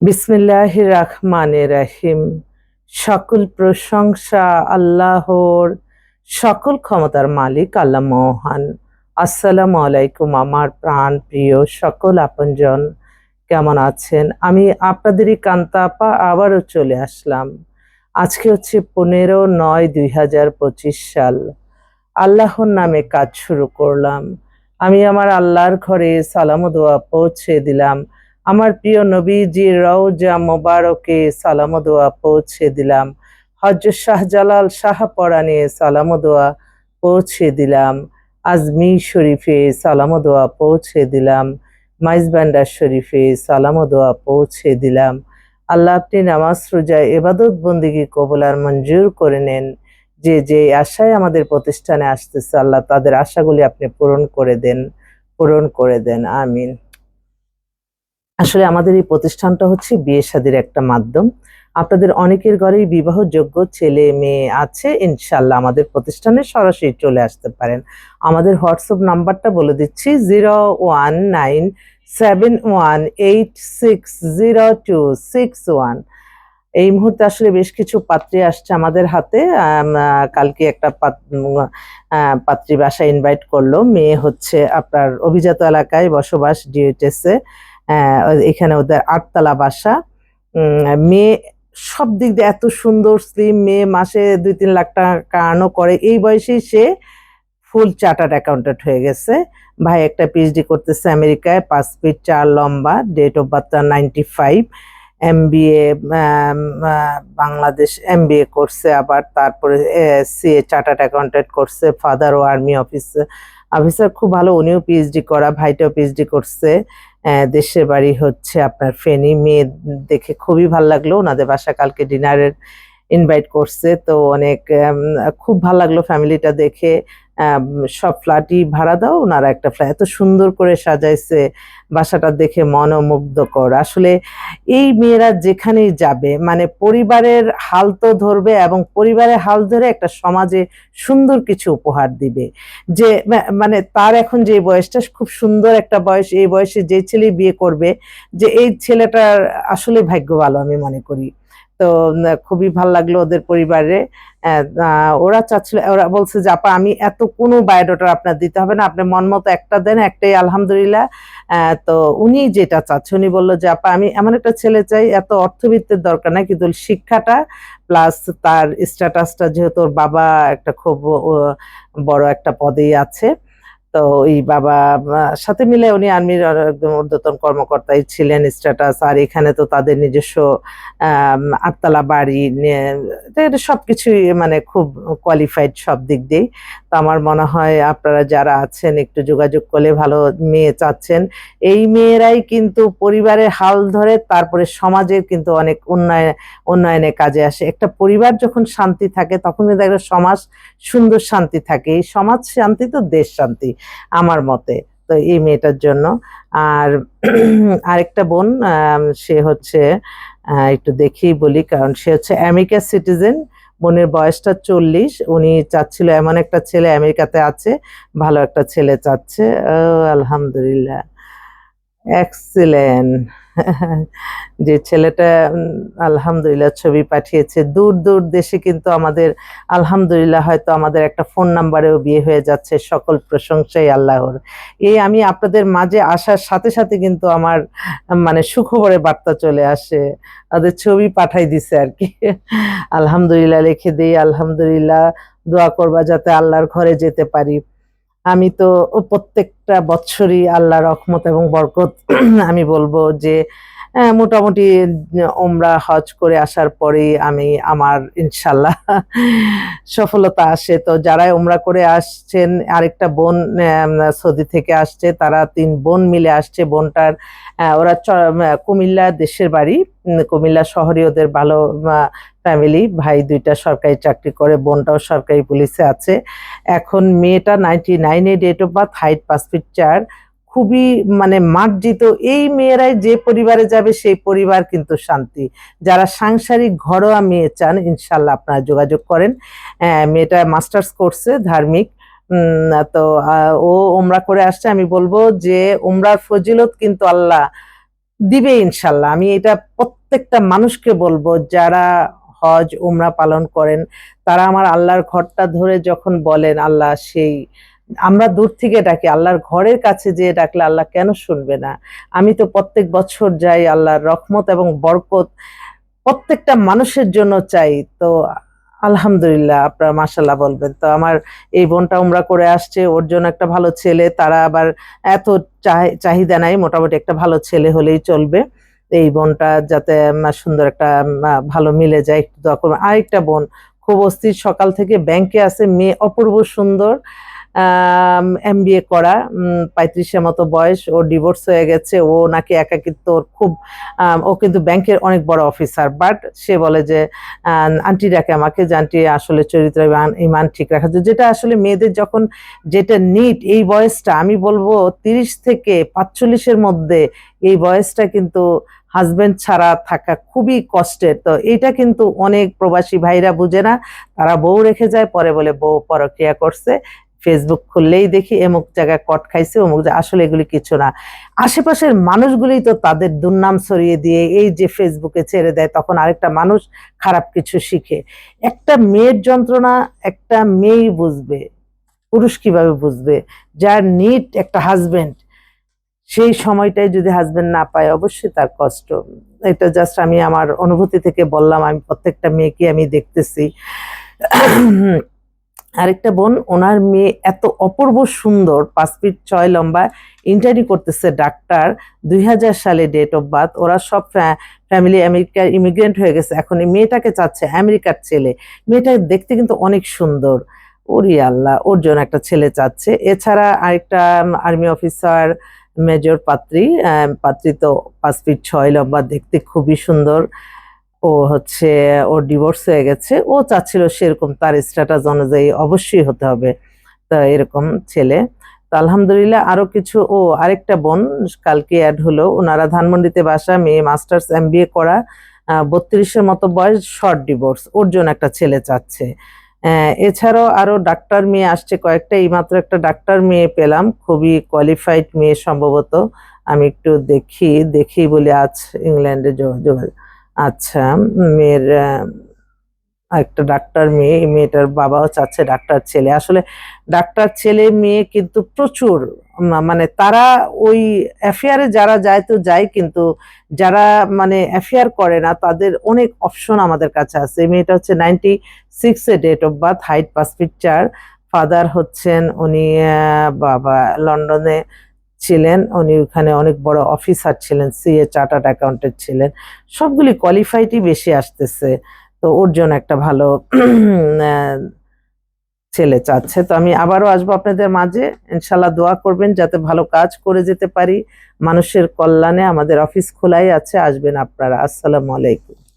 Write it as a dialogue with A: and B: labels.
A: বিসমিল্লাহ রহমান রাহিম। সকল প্রশংসা আল্লাহর, সকল ক্ষমতার মালিক আল্লাহ মহান। আসসালামু আলাইকুম আমার প্রাণ প্রিয় সকল আপনজন। কেমন আছেন? আমি আপনাদেরই কান্তাপা আবারও চলে আসলাম। আজকে হচ্ছে পনেরো নয় দুই হাজার পঁচিশ সাল। আল্লাহর নামে কাজ শুরু করলাম। আমি আমার আল্লাহর ঘরে সালাম দোয়া পৌঁছে দিলাম। আমার প্রিয় নবীজির রওজা মোবারকে সালাম দোয়া পৌঁছে দিলাম। হজরত শাহজালাল শাহ পরাণে সালাম দোয়া পৌঁছে দিলাম। আজমি শরীফে সালাম দোয়া পৌঁছে দিলাম। মাইজবান্ডার শরীফে সালাম দোয়া পৌঁছে দিলাম। আল্লাহ আপনি নামাজ রোজা এবাদত বন্দিগি কবলার মঞ্জুর করে নেন। যে যে আশায় আমাদের প্রতিষ্ঠানে আসতেছে, আল্লাহ তাদের আশাগুলি আপনি পূরণ করে দেন, পূরণ করে দেন। আমিন। আসলে আমাদের এই প্রতিষ্ঠানটা হচ্ছে বিয়ে শাদির একটা মাধ্যম। আপনাদের অনেকের ঘরেই বিবাহযোগ্য ছেলে মেয়ে আছে ইনশাল্লাহ আমাদের প্রতিষ্ঠানে সরাসরি চলে আসতে পারেন। আমাদের হোয়াটসঅ্যাপ নাম্বারটা বলে দিচ্ছি, zero one nine seven one eight six zero two six one. এই মুহূর্তে আসলে বেশ কিছু পাত্রী আসছে আমাদের হাতে। কালকে একটা পাত- পাত্রী বাসা ইনভাইট করল। মেয়ে হচ্ছে আপনার অভিজাত এলাকায় বসবাস ডিউটেসে এখানে ওদের আটতলা বাসা। মেয়ে সব দিক দিয়ে এত সুন্দর স্লিম মেয়ে, মাসে দুই তিন লাখ টাকা আর্নও করে। এই বয়সেই সে ফুল চার্টার্ড অ্যাকাউন্টেন্ট হয়ে গেছে। ভাই একটা পিএইচডি করতেছে আমেরিকায়, পাঁচ ফিট চার লম্বা date of birth ninety five MBA Bangladesh MBA করছে আবার, তারপরে সিএ চার্টার্ড অ্যাকাউন্টেন্ট করছে ফাদারও আর্মি অফিস অফিসার খুব ভালো, উনিও পিএইচডি করা, ভাইটাও পিএইচডি করছে। দেশের বাড়ি হচ্ছে আপনার ফেনি। মেয়ে দেখে খুবই ভালো লাগল, ওনাদের বাসা কালকে ডিনারের ইনভাইট করছে। তো অনেক খুব ভালো লাগল ফ্যামিলিটা দেখে। সব ফ্ল্যাটই ভাড়া দাও, ওনারা একটা ফ্ল্যাট এত সুন্দর করে সাজাইছে, বাসাটা দেখে মনোমুগ্ধকর। আসলে এই মেয়েরা যেখানেই যাবে মানে পরিবারের হাল তো ধরবে এবং পরিবারের হাল ধরে একটা সমাজে সুন্দর কিছু উপহার দিবে। যে মানে তার এখন যে বয়সটা, খুব সুন্দর একটা বয়স, এই বয়সে যে ছেলে বিয়ে করবে, যে এই ছেলেটার আসলে ভাগ্য ভালো আমি মনে করি। তো খুবই ভালো লাগল ওদের পরিবারে। ওরা চাচ্ছিল, ওরা বলছে যে, আপা, আমি এত, কোনো বায়োডাটা আপনার দিতে হবে না। আপনি মন মতো একটা দেন, একটাই আলহামদুলিল্লাহ। তো উনি যেটা চাচ্ছে, উনি বলল যে, আপা, আমি এমন একটা ছেলে চাই, এত অর্থবিত্তের দরকার নাই, কিন্তু শিক্ষাটা প্লাস তার স্ট্যাটাসটা যেহেতু ওর বাবা একটা খুব বড় একটা পদেই আছে। তো ওই বাবা সাথে মিলে উনি আর্মির একদম ঊর্ধ্বতন কর্মকর্তাই ছিলেন স্ট্যাটাস আর এখানে তো তাদের নিজস্ব আটতলা বাড়ি এটা সবকিছুই মানে খুব কোয়ালিফাইড সব দিক দিয়েই। তো আমার মনে হয় আপনারা যারা আছেন, একটু যোগাযোগ করলে ভালো মেয়ে চাচ্ছেন। এই মেয়েরাই কিন্তু পরিবারের হাল ধরে, তারপরে সমাজের কিন্তু অনেক উন্নয়ন উন্নয়নে কাজে আসে। একটা পরিবার যখন শান্তি থাকে, তখন কিন্তু একটা সমাজ, সুন্দর শান্তি থাকে। এই সমাজ শান্তি তো দেশ শান্তি, আমার মতে। তো এই মেয়েটার জন্য। আর আরেকটা বোন সে হচ্ছে একটু দেখেই বলি, কারণ সে হচ্ছে আমেরিকা সিটিজেন। বোনের বয়সটা চল্লিশ, উনি চাচ্ছিল এমন একটা ছেলে আমেরিকাতে আছে, ভালো একটা ছেলে চাচ্ছে। আলহামদুলিল্লাহ। এক্সিলেন্ট যে ছেলেটা আলহামদুলিল্লাহ ছবি পাঠিয়েছে। দূর দূর দেশে কিন্তু আমাদের, আলহামদুলিল্লাহ হয়তো আমাদের একটা ফোন নাম্বারেও বিয়ে হয়ে যাচ্ছে সকল প্রশংসাই আল্লাহর। এই আমি আপনাদের মাঝে আসার সাথে সাথে কিন্তু আমার মানে সুখবরে বার্তা চলে আসে। তাদের ছবি পাঠাই দিছে আর কি। আলহামদুলিল্লাহ লিখে দিই, আলহামদুলিল্লাহ দোয়া করবা যাতে আল্লাহর ঘরে যেতে পারি। আমি তো প্রত্যেকটা বৎসরই আল্লাহ রহমত এবং বরকত আমি বলব যে মোটামুটি ওমরা হজ করে আসার পরে আমি আমার ইনশাল্লাহ সফলতা আসে। তো যারাই ওমরা করে আসছেন, আরেকটা বোন সৌদি থেকে আসছে, তারা তিন বোন মিলে আসছে। বোনটার ওরা কুমিল্লা দেশের বাড়ি। কুমিল্লা শহরে ওদের ভালো ফ্যামিলি ভাই দুইটা সরকারি চাকরি করে, বোনটাও সরকারি পুলিশে আছে। এখন মেয়েটা নাইনটি নাইনে ডেট অফ বার্থ হাইট পাঁচ ফিট চার। খুবই মানে মার্জিত, এই মেয়েরাই যে পরিবারে যাবে সেই পরিবার কিন্তু শান্তি। যারা সাংসারিক ঘরোয়া মেয়ে চান ইনশাল্লাহ আপনারা যোগাযোগ করেন। মেয়েটা মাস্টার্স করছে ধার্মিক। তো ও ওমরা করে আসছে। আমি বলব যে ওমরার ফজিলত কিন্তু আল্লাহ দিবে ইনশাল্লাহ আমি এটা প্রত্যেকটা মানুষকে বলব, যারা হজ, উমরা পালন করেন। তারা আমার আল্লাহর ঘরটা ধরে যখন বলেন, আল্লাহ সেই আমরা দূর থেকে ডাকি, আল্লাহর ঘরের কাছে যেয়ে ডাকলে আল্লাহ কেন শুনবে না? আমি তো প্রত্যেক বছর যাই আল্লাহর রহমত এবং বরকত প্রত্যেকটা মানুষের জন্য চাই। তো আলহামদুলিল্লাহ, আপনারা মাসাল্লাহ বলবেন। তো আমার এই বোনটা উমরা করে আসছে, ওর জন্য একটা ভালো ছেলে। তারা আবার এত চাহিদা নাই, মোটামুটি একটা ভালো ছেলে হলেই চলবে। এই বোনটা যাতে সুন্দর একটা ভালো মিলে যায়, একটু দোয়া করবেন। আরেকটা বোন, খুব অস্থির, সকাল থেকে ব্যাংকে আছে, মেয়ে অপূর্ব সুন্দর। এমবিএ করা পঁয়ত্রিশের মতো বয়স, ও ডিভোর্স হয়ে গেছে, ও নাকি একাকিত্ব, ওর খুব ও কিন্তু ব্যাংকের অনেক বড় অফিসার বাট সে বলে যে আন্টি ডাকে আমাকে যে আন্টি আসলে চরিত্র ইমান- ঠিক রাখা। যেটা আসলে মেয়েদের যখন যেটা নিট এই বয়সটা, আমি বলব তিরিশ থেকে পাঁচচল্লিশের মধ্যে এই বয়সটা কিন্তু হাজবেন্ড ছাড়া থাকা খুবই কষ্টের তো এটা কিন্তু অনেক প্রবাসী ভাইরা বুঝে না, তারা বউ রেখে যায়, পরে বলে বউ পরক্রিয়া করছে ফেসবুক খুললেই দেখি এমুক জায়গায় কট খাইছে, অমুক আসলে এগুলি কিছু না। আশেপাশের মানুষগুলোই তো তাদের দুর্নাম ছড়িয়ে দিয়ে এই যে ফেসবুকে ছেড়ে দেয়, তখন আরেকটা মানুষ খারাপ কিছু শিখে। একটা মেয়ের যন্ত্রণা একটা মেয়েই বুঝবে, পুরুষ কীভাবে বুঝবে? যার নিট একটা হাজবেন্ড সেই সময়টাই যদি হাজবেন্ড না পায়, অবশ্যই তার কষ্ট। এটা জাস্ট আমি আমার অনুভূতি থেকে বললাম, আমি প্রত্যেকটা মেয়েকে আমি দেখতেছি। আরেকটা বোন, ওনার মেয়ে এত অপূর্ব সুন্দর, পাঁচ ফিট ছয় লম্বা ইন্টারভিউ করতেছে ডাক্তার দুই হাজার সালে ডেট অফ বার্থ ওরা সব ফ্যামিলি আমেরিকার ইমিগ্রেন্ট হয়ে গেছে, এখন এই মেয়েটাকে চাচ্ছে আমেরিকার ছেলে। মেয়েটা দেখতে কিন্তু অনেক সুন্দর। ওরি আল্লাহ, ওর জন্য একটা ছেলে চাচ্ছে। এছাড়া আরেকটা আর্মি অফিসার মেজর পাত্রী পাত্রী তো পাঁচ ফিট ছয় লম্বা, দেখতে খুবই সুন্দর। ও হচ্ছে ওর ডিভোর্স হয়ে গেছে। ও চাচ্ছিল সেরকম তার স্ট্যাটাস অনুযায়ী অবশ্যই হতে হবে, তা এরকম ছেলে। তো আলহামদুলিল্লাহ আরও কিছু, ও আরেকটা বোন কালকে অ্যাড হলো। ওনারা ধানমন্ডিতে বাসা, মেয়ে মাস্টার্স এমবিএ করা বত্রিশের মতো বয়স শর্ট ডিভোর্স ওর জন্য একটা ছেলে চাচ্ছে। এছাড়াও আরও ডাক্তার মেয়ে আসছে, কয়েকটা, এইমাত্র একটা ডাক্তার মেয়ে পেলাম। খুবই কোয়ালিফাইড মেয়ে সম্ভবত। আমি একটু দেখি দেখি বলে আজ ইংল্যান্ডে যোগ- যোগাযোগ আচ্ছা মেয়ের একটা ডাক্তার মেয়ে মেয়েটার বাবাও চাচ্ছে ডাক্তার ছেলে। আসলে ডাক্তার ছেলে, মেয়ে কিন্তু প্রচুর মানে তারা ওই অ্যাফেয়ারে যারা যায় তো যায়, কিন্তু যারা মানে অ্যাফেয়ার করে না, তাদের অনেক অপশন আমাদের কাছে আছে। মেয়েটা হচ্ছে নাইনটি সিক্সে ডেট অফ বার্থ হাইট পাঁচ চার। ফাদার হচ্ছেন উনি বাবা, লন্ডনে ছিলেন, উনি ওখানে অনেক বড় অফিসার ছিলেন সিএ চার্টার্ড অ্যাকাউন্টেন্ট ছিলেন, সবগুলি কোয়ালিফাইডই বেশি আসতেছে। তো ওর জন্য একটা ভালো ছেলে চাচ্ছে। তো আমি আবারও আসব আপনাদের মাঝে ইনশাল্লাহ দোয়া করবেন যাতে ভালো কাজ করে যেতে পারি। মানুষের কল্যাণে আমাদের অফিস খোলাই আছে, আসবেন আপনারা। আসসালামু আলাইকুম।